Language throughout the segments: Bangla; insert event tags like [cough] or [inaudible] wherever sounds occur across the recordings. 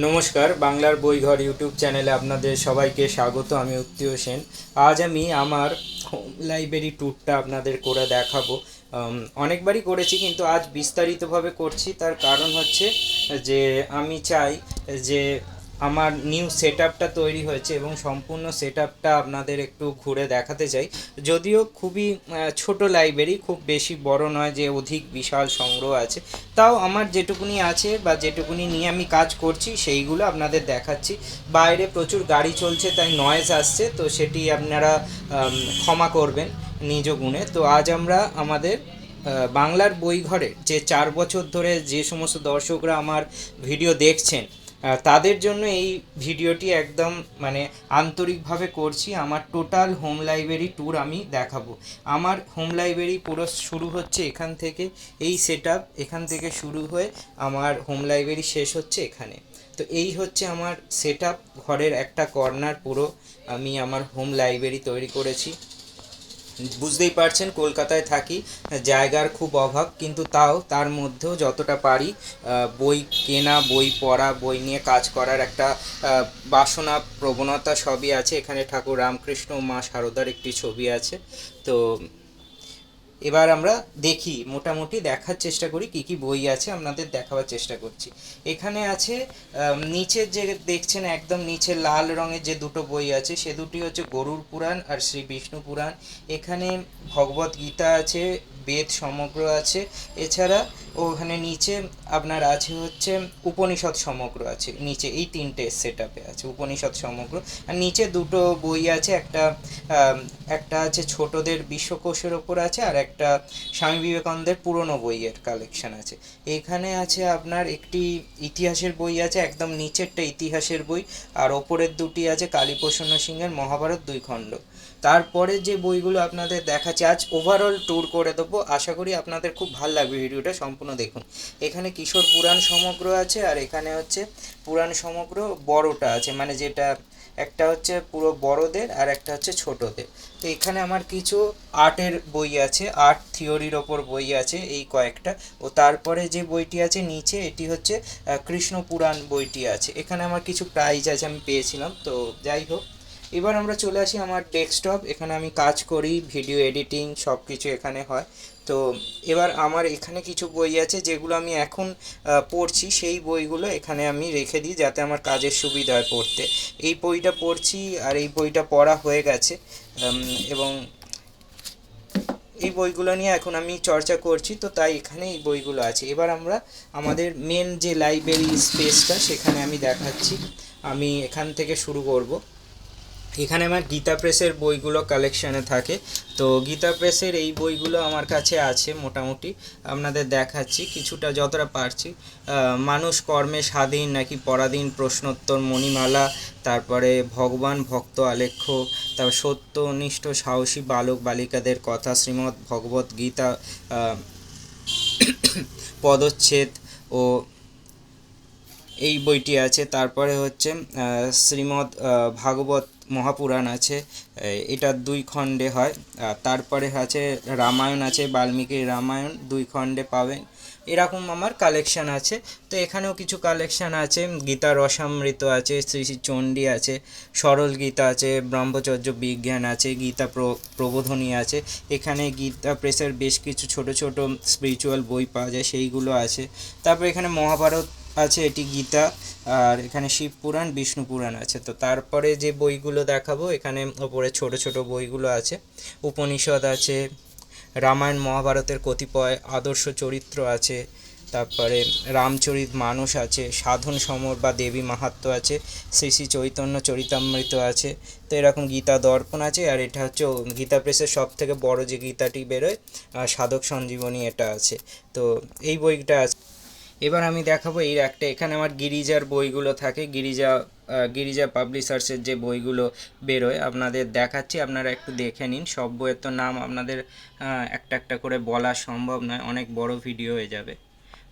নমস্কার, বাংলার বইঘর ইউটিউব চ্যানেলে আপনাদের সবাইকে স্বাগত, আমি উত্তীয় সেন। আজ আমি আমার লাইব্রেরি ট্যুরটা আপনাদের করে দেখাবো। অনেকবারই করেছি, কিন্তু আজ বিস্তারিতভাবে করছি। তার কারণ হচ্ছে যে, আমি চাই যে আমার নিউ সেট তৈরি হয়েছে এবং সম্পূর্ণ সেট আপনাদের একটু ঘুরে দেখাতে চাই। যদিও খুবই ছোট লাইব্রেরি খুব বেশি বড় নয় যে অধিক বিশাল সংগ্রহ আছে। তাও আমার যেটুকুনি আছে বা যেটুকুনি নিয়ে আমি কাজ করছি, সেইগুলো আপনাদের দেখাচ্ছি। বাইরে প্রচুর গাড়ি চলছে, তাই নয়েজ আসছে, তো সেটি আপনারা ক্ষমা করবেন নিজ গুণে। তো আজ আমরা আমাদের বাংলার বইঘরে যে চার বছর ধরে যে সমস্ত দর্শকরা আমার ভিডিও দেখছেন তাদের জন্য এই ভিডিওটি একদম মানে আন্তরিকভাবে করছি। আমার টোটাল হোম লাইব্রেরি ট্যুর আমি দেখাবো। আমার হোম লাইব্রেরি পুরো শুরু হচ্ছে এখান থেকে, এই সেট এখান থেকে শুরু হয়ে আমার হোম লাইব্রেরি শেষ হচ্ছে এখানে। তো এই হচ্ছে আমার সেট ঘরের একটা কর্নার পুরো আমি আমার হোম লাইব্রেরি তৈরি করেছি। বুঝতেই পারছেন, কলকাতায় থাকি, জায়গার খুব অভাব, কিন্তু তাও তার মধ্যেও যতটা পারি বই কেনা, বই পড়া, বই নিয়ে কাজ করার একটা বাসনা, প্রবণতা সবই আছে। এখানে ঠাকুর রামকৃষ্ণ মা শারদার একটি ছবি আছে। তো এবার আমরা দেখি, মোটামুটি দেখার চেষ্টা করি কি কি বই আছে, আপনাদের দেখাবার চেষ্টা করছি। এখানে আছে নিচের যে দেখছেন একদম নিচে লাল রঙের যে দুটো বই আছে, সে দুটি হচ্ছে গরুর পুরাণ আর শ্রী বিষ্ণু পুরাণ। এখানে ভগবত গীতা আছে বেদ সমগ্র আছে। এছাড়া ওখানে নিচে আপনার আছে হচ্ছে উপনিষদ সমগ্র আছে। নিচে এই তিনটে সেট আপে আছে, উপনিষদ সমগ্র। আর নিচে দুটো বই আছে, একটা একটা আছে ছোটদের বিশ্বকোষের ওপর আছে আর একটা স্বামী বিবেকানন্দের পুরনো বইয়ের কালেকশন আছে। এখানে আছে আপনার একটি ইতিহাসের বই আছে, একদম নিচেরটা ইতিহাসের বই। আর ওপরের দুটি আছে কালীপ্রসন্ন সিংহের মহাভারত দুই খণ্ড। তারপরে যে বইগুলো আপনাদের দেখাচ্ছি, আজ ওভারঅল ট্যুর করে দেবো। আশা করি আপনাদের খুব ভালো লাগবে ভিডিওটা, সম্পূর্ণ দেখুন। এখানে কিশোর পুরাণ সমগ্র আছে, আর এখানে হচ্ছে পুরাণ সমগ্র বড়টা আছে মানে যেটা একটা হচ্ছে পুরো বড়দের আর একটা হচ্ছে ছোটদের। তো এখানে আমার কিছু আর্টের বই আছে, আর্ট থিওরির ওপর বই আছে এই কয়েকটা। ও তারপরে যে বইটি আছে নিচে, এটি হচ্ছে কৃষ্ণ পুরাণ বইটি আছে। এখানে আমার কিছু প্রাইজ আছে আমি পেয়েছিলাম, তো যাই হোক। এবার আমরা চলে আসি আমার ডেস্কটপ এখানে আমি কাজ করি ভিডিও এডিটিং সব কিছু এখানে হয়। তো এবার আমার এখানে কিছু বই আছে যেগুলো আমি এখন পড়ছি, সেই বইগুলো এখানে আমি রেখে দিই যাতে আমার কাজের সুবিধা হয় পড়তে। এই বইটা পড়ছি আর এই বইটা পড়া হয়ে গেছে এবং এই বইগুলো নিয়ে এখন আমি চর্চা করছি, তো তাই এখানে এই বইগুলো আছে। এবার আমরা আমাদের মেন যে লাইব্রেরি স্পেসটা সেখানে আমি দেখাচ্ছি। আমি এখান থেকে শুরু করব। এখানে আমার গীতা প্রেসের বইগুলো কালেকশানে থাকে। তো গীতা প্রেসের এই বইগুলো আমার কাছে আছে মোটামুটি। আপনাদের দেখাচ্ছি, কিছুটা যতটা পারছি। মানুষ কর্মে স্বাধীন নাকি পরাধীন প্রশ্নোত্তর মণিমালা, তারপরে ভগবান ভক্ত আলেখ্য তারপর সত্যনিষ্ঠ সাহসী বালক বালিকাদের কথা, শ্রীমদ্ ভগবত গীতা [coughs] পদচ্ছেদ ও এই বইটি আছে। তারপরে হচ্ছে শ্রীমদ্ ভাগবত মহাপুরাণ আছে এটা দুই খণ্ডে হয়। তারপরে আছে রামায়ণ আছে, বাল্মীকি রামায়ণ দুই খণ্ডে পাবেন এরকম আমার কালেকশান আছে। তো এখানেও কিছু কালেকশন আছে। গীতা রসামৃত আছে, শ্রী শ্রী চণ্ডী আছে, সরল গীতা আছে, ব্রহ্মচর্য বিজ্ঞান আছে, গীতা প্র- প্রবোধনী আছে। এখানে গীতা প্রেসের বেশ কিছু ছোট ছোট স্পিরিচুয়াল বই পাওয়া যায়, সেইগুলো আছে। তারপর এখানে মহাভারত আছে, এটি গীতা, আর এখানে শিব পুরাণ, বিষ্ণু পুরাণ আছে। তো তারপরে যে বইগুলো দেখাবো, এখানে ওপরে ছোট ছোট বইগুলো আছে। উপনিষদ আছে, রামায়ণ, মহাভারতের কতিপয় আদর্শ চরিত্র আছে, তারপরে রামচরিত মানস আছে, সাধন সমর বা দেবী মাহাত্ম্য আছে, শ্রী শ্রী চৈতন্য চরিতামৃত আছে। তো এরকম গীতা দর্পণ আছে, আর এটা হচ্ছে গীতা প্রেসের সব থেকে বড় যে গীতাটি বেরোয় সাধক সঞ্জীবনী এটা আছে। তো এই বইটা আছে। এবার আমি দেখাবো এই একটা, এখানে আমার গিরিজার বইগুলো থাকে, গিরিজা গিরিজা পাবলিশার্সের যে বইগুলো বেরোয়, আপনাদের দেখাচ্ছি, আপনারা একটু দেখে নিন। সব বইয়ের তো নাম আপনাদের একটা একটা করে বলা সম্ভব নয়, অনেক বড় ভিডিও হয়ে যাবে।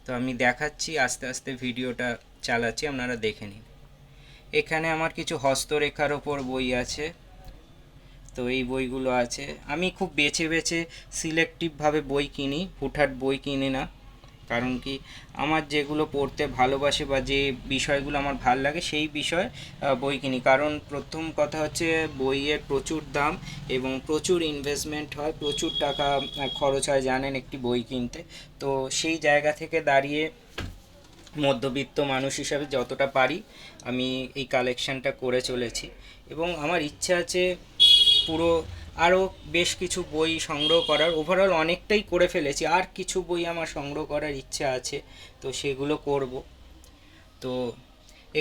তো আমি দেখাচ্ছি, আস্তে আস্তে ভিডিওটা চালাচ্ছি, আপনারা দেখে নিন। এখানে আমার কিছু হস্তরেখার ওপর বই আছে। তো এই বইগুলো আছে। আমি খুব বেছে বেছে সিলেক্টিভভাবে বই কিনি, হুটহাট বই কিনি না। কারণ কি আমার যেগুলো পড়তে ভালোবাসে বা যে বিষয়গুলো আমার ভালো লাগে সেই বিষয়ে বই কিনি। কারণ প্রথম কথা হচ্ছে বইয়ের প্রচুর দাম এবং প্রচুর ইনভেস্টমেন্ট হয়, প্রচুর টাকা খরচ হয় জানেন একটি বই কিনতে। তো সেই জায়গা থেকে দাঁড়িয়ে মধ্যবিত্ত মানুষ হিসাবে যতটা পারি আমি এই কালেকশনটা করে চলেছি। এবং আমার ইচ্ছা আছে পুরো আরও বেশ কিছু বই সংগ্রহ করার। ওভারঅল অনেকটাই করে ফেলেছি। আর কিছু বই আমার সংগ্রহ করার ইচ্ছা আছে, তো সেগুলো করব। তো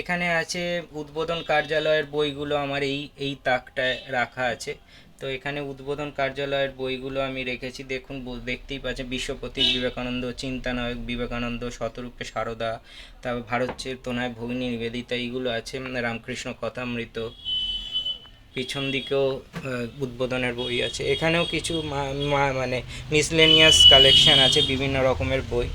এখানে আছে উদ্বোধন কার্যালয়ের বইগুলো আমার এই এই তাকটায় রাখা আছে। তো এখানে উদ্বোধন কার্যালয়ের বইগুলো আমি রেখেছি। দেখুন দেখতেই পাচ্ছেন বিশ্বপতি বিবেকানন্দ, চিন্তানায়ক বিবেকানন্দ, শতরূপে সারদা, তারপর ভারত চেতনায় ভগিনী নিবেদিতা, এইগুলো আছে। রামকৃষ্ণ কথামৃত পিছন দিকেও উদ্বোধনের বই আছে। এখানেও কিছু মানে মিসলেনিয়াস কালেকশান আছে, বিভিন্ন রকমের বই।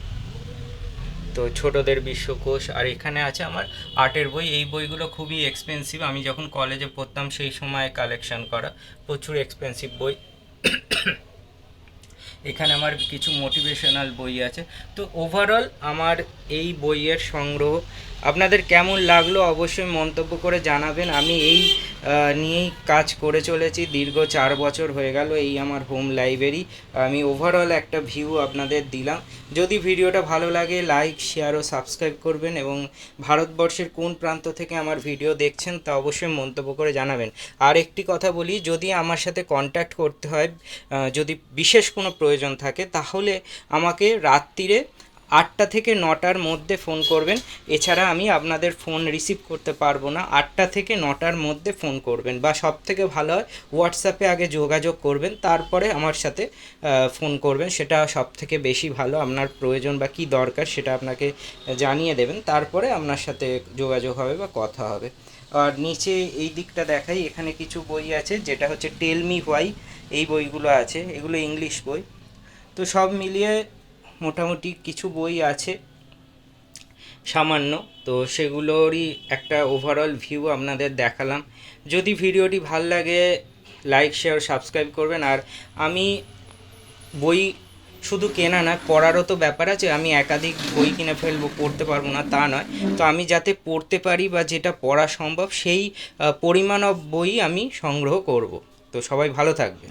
তো ছোটদের বিশ্বকোষ, আর এখানে আছে আমার আর্টের বই। এই বইগুলো খুবই এক্সপেন্সিভ আমি যখন কলেজে পড়তাম সেই সময় কালেকশান করা প্রচুর এক্সপেন্সিভ বই। এখানে আমার কিছু মোটিভেশনাল বই আছে। তো ওভারঅল আমার এই বইয়ের সংগ্রহ আপনাদের কেমন লাগল অবশ্যই মন্তব্য করে জানাবেন। আমি এই নিয়েই কাজ করে চলেছি। দীর্ঘ চার বছর হয়ে গেল এই আমার হোম লাইব্রেরি আমি ওভারঅল একটা ভিউ আপনাদের দিলাম। যদি ভিডিওটা ভালো লাগে লাইক শেয়ার ও সাবস্ক্রাইব করবেন এবং ভারতবর্ষের কোন প্রান্ত থেকে আমার ভিডিও দেখছেন তা অবশ্যই মন্তব্য করে জানাবেন। আর একটি কথা বলি, যদি আমার সাথে কন্ট্যাক্ট করতে হয় যদি বিশেষ কোনো প্রয়োজন থাকে, তাহলে আমাকে রাত্রিরে আটটা থেকে নটার মধ্যে ফোন করবেন। এছাড়া আমি আপনাদের ফোন রিসিভ করতে পারব না। আটটা থেকে নটার মধ্যে ফোন করবেন বা সব থেকে ভালো হয় হোয়াটসঅ্যাপে আগে যোগাযোগ করবেন, তারপরে আমার সাথে ফোন করবেন। সেটা সব থেকে বেশি ভালো, আপনার প্রয়োজন বা কী দরকার সেটা আপনাকে জানিয়ে দেবেন। তারপরে আপনার সাথে যোগাযোগ হবে বা কথা হবে। আর নিচে এই দিকটা দেখাই, এখানে কিছু বই আছে, যেটা হচ্ছে টেল মি হোয়াই, এই বইগুলো আছে। এগুলো ইংলিশ বই। তো সব মিলিয়ে মোটামুটি কিছু বই আছে সামান্য। তো সেগুলোরই একটা ওভারঅল ভিউ আপনাদের দেখালাম। যদি ভিডিওটি ভালো লাগে লাইক শেয়ার সাবস্ক্রাইব করবেন। আর আমি বই শুধু কেনা না, পড়ারও তো ব্যাপার আছে। আমি একাধিক বই কিনে ফেলব, পড়তে পারব না, তা নয়। তো আমি যাতে পড়তে পারি বা যেটা পড়া সম্ভব, সেই পরিমাণ অফ বই আমি সংগ্রহ করব। তো সবাই ভালো থাকবে